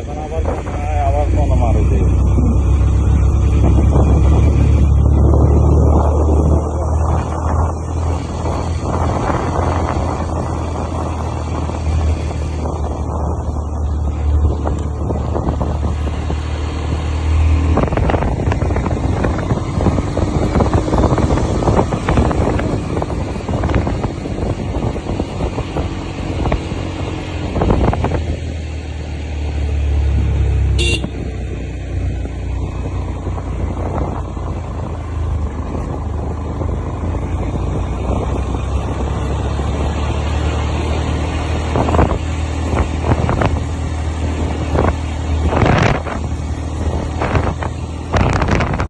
এখন আবার আবার কোনো মারুছে